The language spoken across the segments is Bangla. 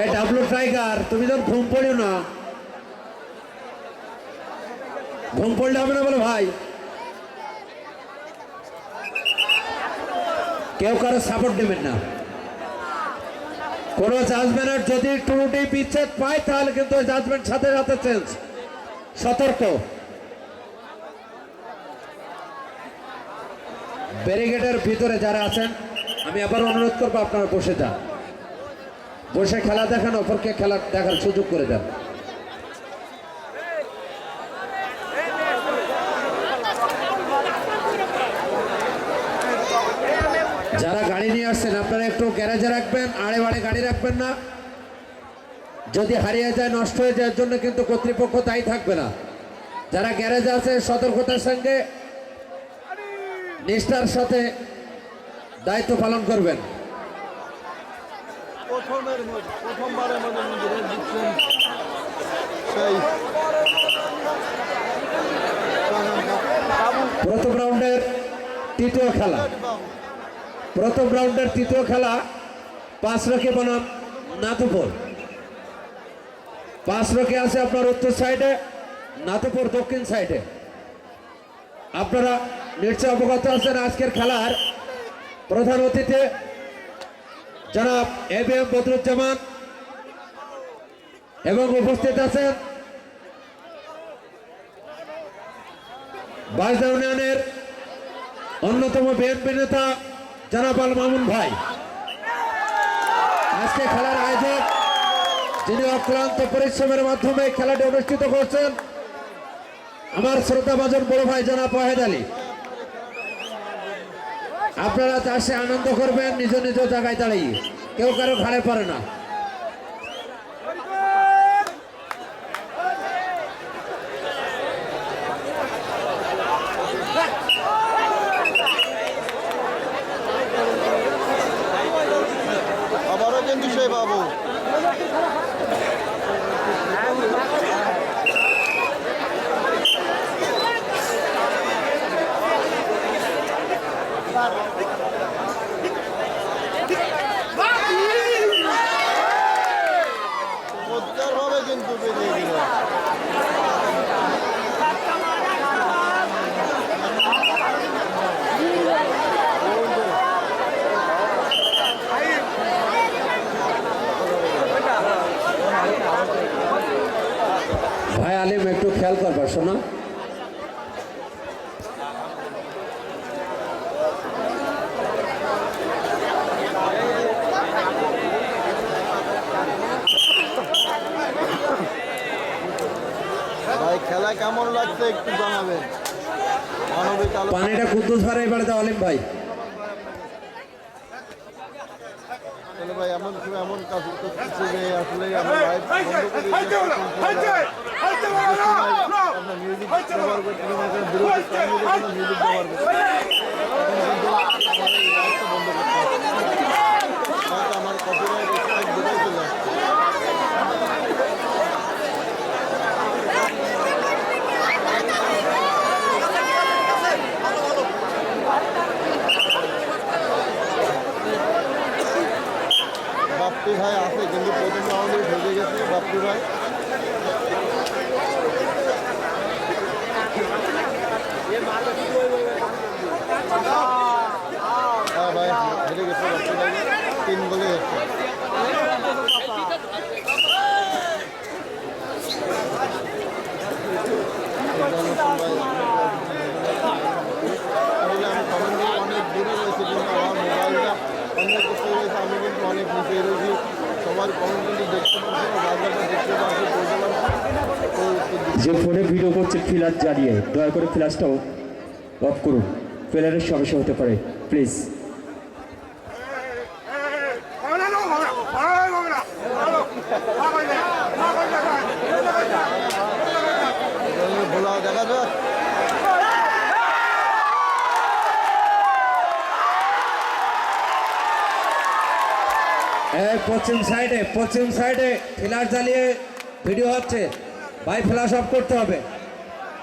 এ টাইগার তুমি ঘুম পড়িও না। ঘুম পড়লে হবে না ভাই। কেউ কারও সাপোর্ট দেবেন না। কোন জাজমেন্টের যদি টুরুটি বিচ্ছেদ পায়, তাহলে কিন্তু জাজমেন্ট সাথে সাথে চেঞ্জ সতর্ক। ব্যারিগেডের ভিতরে যারা আছেন, আমি আবার অনুরোধ করব আপনারা বসে যান। বসে খেলা দেখেন, অপরকে খেলা দেখার সুযোগ করে দেন। যারা গাড়ি নিয়ে আসছেন, আপনারা একটু গ্যারেজে রাখবেন, আড়ে বাড়ে গাড়ি রাখবেন না। যদি হারিয়ে যায়, নষ্ট হয়ে যাওয়ার জন্য কিন্তু কর্তৃপক্ষ দায়ী থাকবে না। যারা গ্যারেজে আছে, সতর্কতার সঙ্গে নিষ্ঠার সাথে দায়িত্ব পালন করবেন। প্রথমের প্রথমবারের নিজেদের দিচ্ছেন সেই প্রথম রাউন্ডের তৃতীয় খেলা। প্রথম রাউন্ডের তৃতীয় খেলা পাঁচ রকে বনাম নাথপুর। পাঁচ রকে আছে আপনার উত্তর সাইডে, নাথপুর দক্ষিণ সাইডে। আপনারা নিশ্চয় অবগত আছেন আজকের খেলার প্রধান অতিথি জনাব এ বি এম বদরুজ্জামান এবং উপস্থিত আছেন বাজদা ইউনিয়নের অন্যতম বিএনপি নেতা জনাব আল মামুন ভাই। আজকে খেলার আয়োজক যিনি অক্লান্ত পরিশ্রমের মাধ্যমে খেলাটি অনুষ্ঠিত করছেন, আমার শ্রদ্ধাভাজন বড় ভাই জনাব ওয়াহেদ আলী। আপনারা চাষে আনন্দ করবেন নিজ নিজ জায়গায় দাঁড়িয়ে। কেউ কারও ঘাড়ে পারে না আবারও কিন্তু সেই বাবু চমৎকারভাবে কিন্তু বেরিয়ে গেল ভাই আলিম একটু খেয়াল করবা শোনা ভাই খেলা কেমন একটু জানাবেন। পানিটা কুদ্দুস ভাড়া এবারে দাও ভাই। ভাই এমন সময় এমন কাজ করতেছে যে আসলে আমার মিউজিক ব্যবহার করতে মিউজিক ব্যবহার করতে এখন কিন্তু আমার এই লাইভটা বন্ধ করতে হবে হয়তো আমার কপিরাইট স্ট্রাইক দূরে চলে আসছে বাপ্পি ভাই আছে কিন্তু প্রথম রাউন্ডে ভেজে গেছে বাপ্পি ভাই হ্যাঁ ভাই হেরে গেছে বাপ্পি ভাই তিন বলে গেছে আসলে আমি কমেন্ট অনেক দূরে রয়েছে কিন্তু আমার মোবাইলটা অনেক কিছু রয়েছে আমি কিন্তু অনেক নিচে রয়েছি সবার কমেন্ট কিন্তু দেখতে পাচ্ছি না বাজারটা দেখতে পাচ্ছি বলতে পারছি না। তো একটু যে ফোনে ভিডিও করছে ফ্ল্যাশ জ্বালিয়ে দয়া করে ফ্ল্যাশটাও অফ করুন। ফ্ল্যারের সমস্যা হতে পারে, প্লিজ। পশ্চিম সাইডে পশ্চিম সাইডে ফ্ল্যাশ জ্বালিয়ে ভিডিও হচ্ছে। ভাই ফ্ল্যাশ অফ করতে হবে।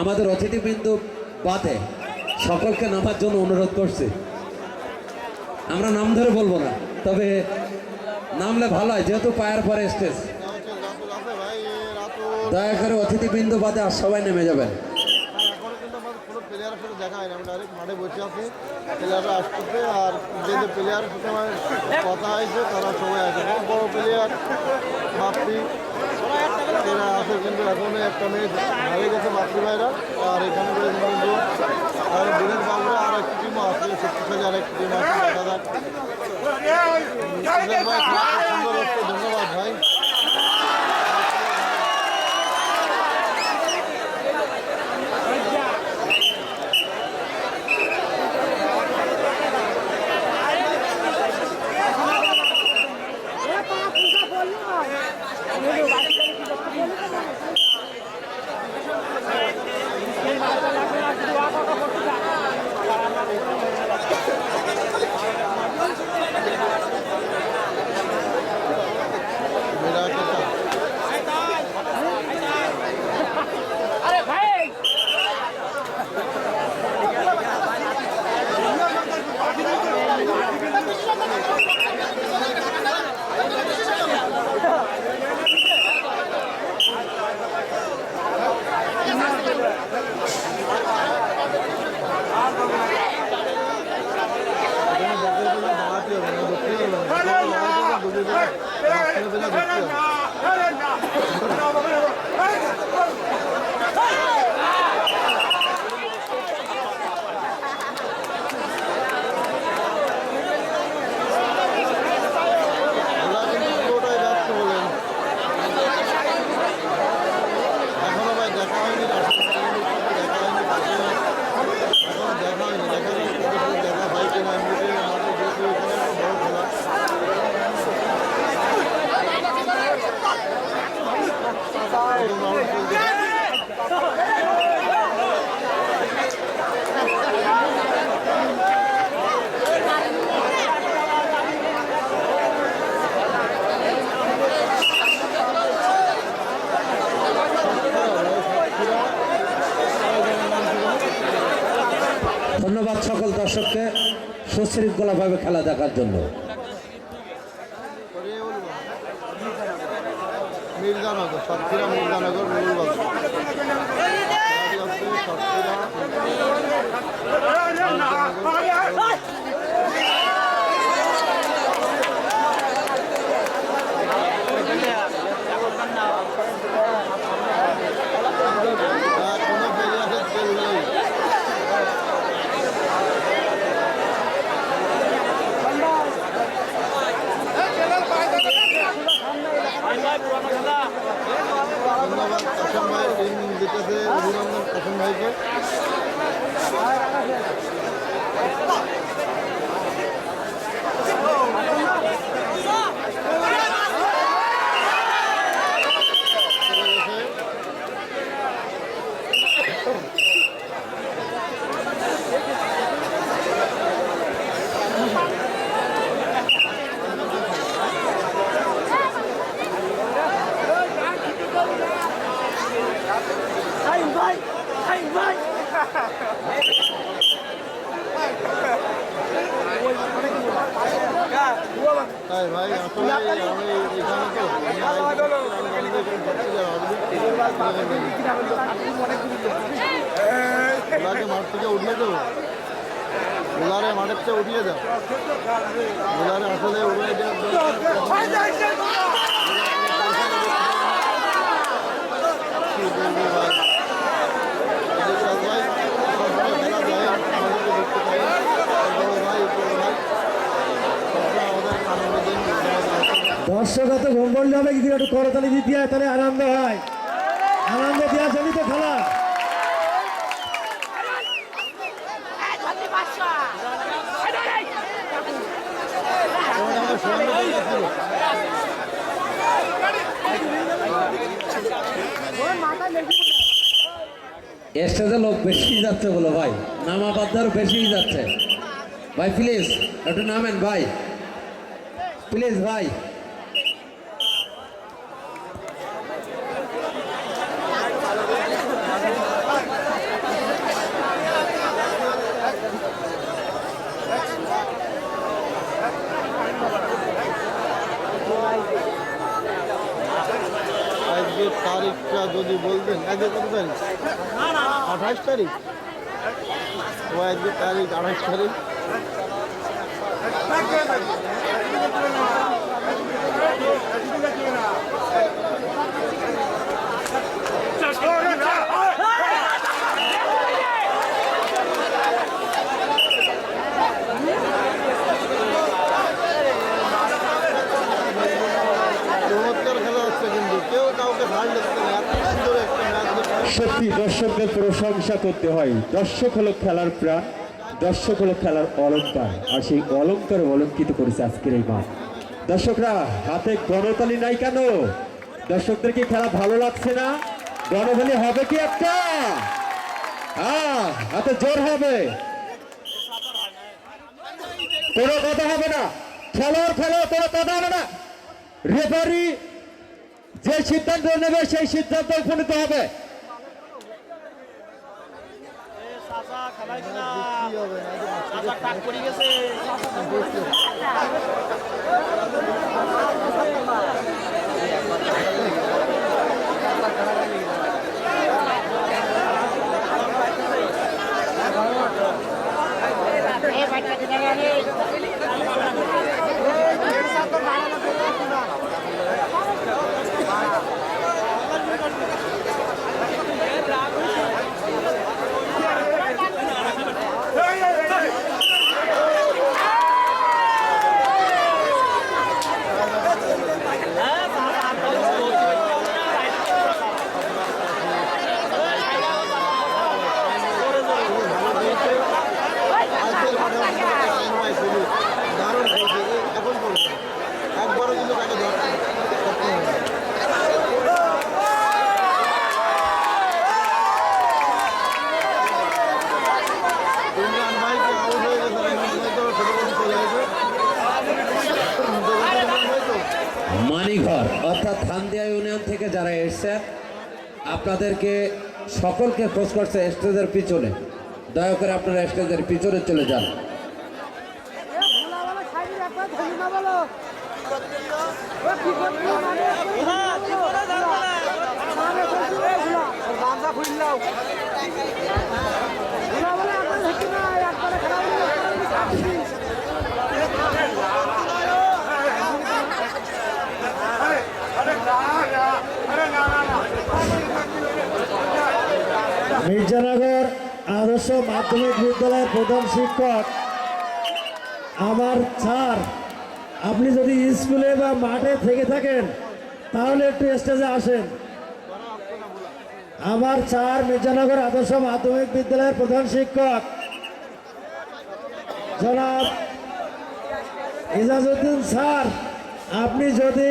আমাদের অতিথিবৃন্দ বাদে সকলকে নামার জন্য অনুরোধ করছি। আমরা নাম ধরে বলব না, তবে নামলে ভালো হয়, যেহেতু পায়ের পরে স্টেজ দয়া করে অতিথিবৃন্দ বাদে আর সবাই নেমে যাবেন। সাথে দেখা আসতেছে আর কথা হয়েছে, তারা সবাই আছে বড় প্লেয়ার এরা আছে কিন্তু এখনও একটা মেয়ে হারিয়ে গেছে মাতৃভাইরা ভাইরা আর এখানে কিন্তু আর দিনের বাবুরা আর একটি টিমও আছে শক্তিশালী আর একটি টিম আছে, দাদা। ধন্যবাদ, ভাই। রাস্তার জন্য ধরতে হবে ওরা কিন্তু পুরোটাই ব্যর্থ হলেন এখনও ভাই দেখা হয়নি রাস্তার দেখা হয়নি পাশে এখনও দেখা হয়নি দেখা যাক কত দূর দেখা হয় কিনা এমনিতে মাঠে যেহেতু এখানে একটা বড় খেলা প্রথম round চলছে। ধন্যবাদ সকল দর্শককে সুশৃঙ্খলাভাবে খেলা দেখার জন্য। মির্জানগর সাতক্ষীরা মির্জানগর রুলবাগ সাতক্ষীরা আর কোনো প্লেয়ারের তেল নেই ধন্যবাদ কাসম ভাই টিম জিতেছে কাসম ভাইকে ভাই আসলে আমি এখানে মাঠ থেকে উঠিয়ে দেবো ওলারে মাঠের থেকে উঠিয়ে দাও ওলারে আসলে উড়িয়ে দেওয়ার জন্য কি বলব ভাই এদিকে ভাই সবসময় খেলা যায় আমাদেরকে দেখতে পাই বড় ভাই বড় ভাই সবসময় আমাদের আনন্দ দিন দর্শক এত পড়লে হবে, যদি একটু করতালি দিতে হয় তাহলে আনন্দ হয়। আনন্দ দেওয়ার জন্যই তো খেলা। স্টেজে লোক বেশি যাচ্ছে বলো ভাই। নামা বাদ্দারও বেশি যাচ্ছে। ভাই প্লিজ একটু নামেন ভাই। প্লিজ ভাই আজকের তারিখটা যদি বলতেন আজকে কত তারিখ? আঠাশ তারিখ? ও আজকে তারিখ আঠাশ তারিখ চমৎকার খেলা হচ্ছে কিন্তু কেউ কাউকে ধার লাগছে না এত সুন্দর একটা ম্যাচ দেখলাম। সত্যি দর্শকদের প্রশংসা করতে হয়। দর্শক হলো খেলার প্রাণ, দর্শক হলো খেলার অলঙ্কার আর সেই অলঙ্কার অলঙ্কিত করেছে আজকের এই মাঠ। দর্শকরা, হাতে গণতালি নাই কেন? দর্শকদের কি খেলা ভালো লাগছে না? গণতালি হবে কি একটা? হ্যাঁ হাতে জোর হবে। কোনো কথা হবে না। খেলোয়াড় খেলো, কোনো কথা হবে না। রেফারি যে সিদ্ধান্ত নেবে, সেই সিদ্ধান্ত উপনীত হবে। কি হবে না আজকের মাঠে অনেক টাইম হয় খুবই দারুণ খেলছে এ এখন পড়ছে একবারও কিন্তু তাকে ধরতে সক্ষম হয়নি। ইমরান ভাই কি আউট হয়ে গেছে না ইমরান ভাই তো ছোট বড় চলে গেছে ইমরান ভাই তো মানিঘর অর্থাৎ থান্দিয়া ইউনিয়ন থেকে যারা এসছে আপনাদেরকে সকলকে খোঁজ করছে স্টেজের পিছনে। দয়া করে আপনারা স্টেজের পিছনে চলে যান। মির্জানগর আদর্শ মাধ্যমিক বিদ্যালয়ের প্রধান শিক্ষক, আমার স্যার, আপনি যদি স্কুলে বা মাঠে থেকে থাকেন, তাহলে একটু স্টেজে আসেন। আমার স্যার মির্জানগর আদর্শ মাধ্যমিক বিদ্যালয়ের প্রধান শিক্ষক, জনাব ইজাজউদ্দিন স্যার, আপনি যদি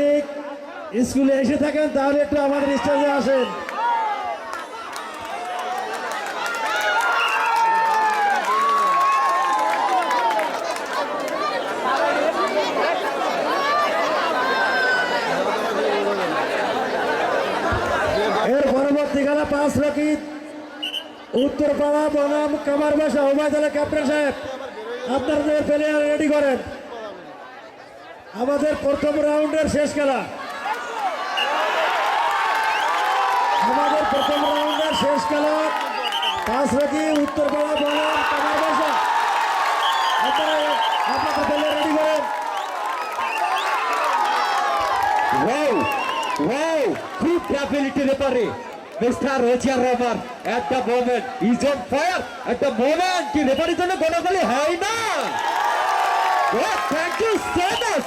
স্কুলে এসে থাকেন, তাহলে একটু আমাদের স্টেজে আসেন এর পাঁচ উত্তরপাড়া বনাম কামার বাসা ওবায়দুল্লাহ ক্যাপ্টেন সাহেব আপনাদের প্লেয়ার রেডি করেন আমাদের প্রথম রাউন্ডের শেষ খেলা আমাদের প্রথম রাউন্ডের শেষ খেলা পাঁচ রকি উত্তরপাড়া বনাম কামার বাসা আপনারা আপনাদের প্লেয়ার রেডি করেন Wow! Wow! Good ability referee. Mister রেচার রেভার at the moment is on fire at the moment কি রেভারের জন্য গণগলি হয় না থ্যাংক ইউ সো মাচ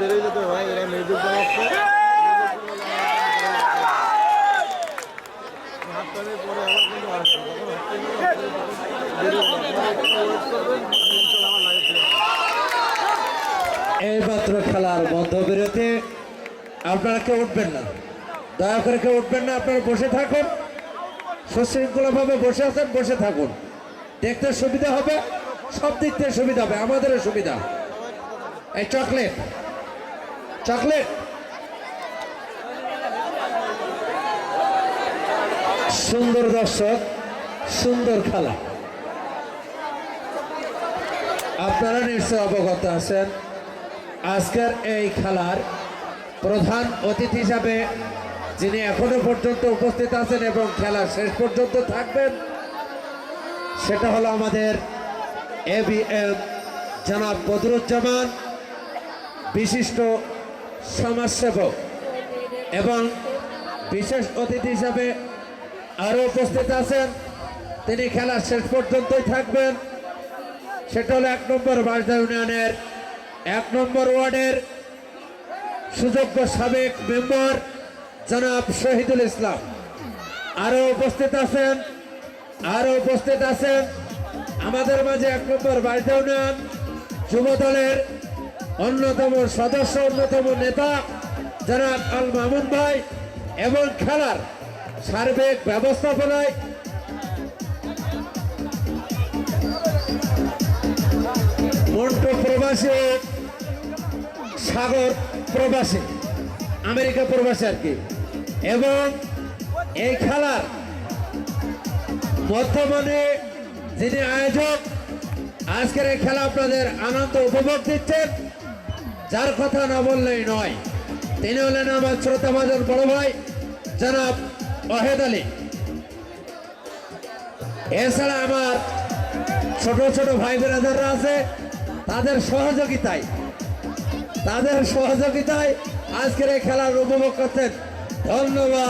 বেরিয়ে যেতে হয়, এরা মেয়েদের পরে এইমাত্র খেলার বন্ধ বিরতি আপনারা কেউ উঠবেন না। দয়া করে কেউ উঠবেন না, আপনারা বসে থাকুন। সুশৃঙ্খলাভাবে বসে আছেন, বসে থাকুন। দেখতে সুবিধা হবে, সব দিক থেকে সুবিধা হবে, আমাদেরও সুবিধা। এই চকলেট। চকলেট সুন্দর দর্শক, সুন্দর খেলা। আপনারা নিশ্চয় অবগত আছেন, আজকের এই খেলার প্রধান অতিথি হিসাবে যিনি এখনও পর্যন্ত উপস্থিত আছেন এবং খেলা শেষ পর্যন্ত থাকবেন, সেটা হলো আমাদের এ বি এম জনাব বদরুজ্জামান, বিশিষ্ট সমাজসেবক এবং বিশেষ অতিথি হিসাবে আরও উপস্থিত আছেন। তিনি খেলা শেষ পর্যন্তই থাকবেন। সেটা হলো এক নম্বর বাজদা ইউনিয়নের এক নম্বর ওয়ার্ডের সুযোগ্য সাবেক মেম্বার জনাব শহীদুল ইসলাম। আরও উপস্থিত আছেন আরও উপস্থিত আছেন। আমাদের মাঝে এক নম্বর বাজদা ইউনিয়ন যুব দলের অন্যতম সদস্য, অন্যতম নেতা জনাব আল মামুন ভাই এবং খেলার সার্বিক ব্যবস্থাপনায় মন্টু প্রবাসী, সাগর প্রবাসী, আমেরিকা প্রবাসী আর কি। এবং এই খেলার বর্তমানে যিনি আয়োজক, আজকের এই খেলা আপনাদের আনন্দ উপভোগ দিচ্ছেন। যার কথা না বললেই নয়। তিনি হলেন আমার শ্রোতা বাজার বড় ভাই, জনাব ওহেদ আলী। এছাড়া আমার ছোট ছোট ভাই বেরাদাররা আছে, তাদের সহযোগিতায় তাদের সহযোগিতায় আজকের এই খেলার উপভোগ করতেন। ধন্যবাদ।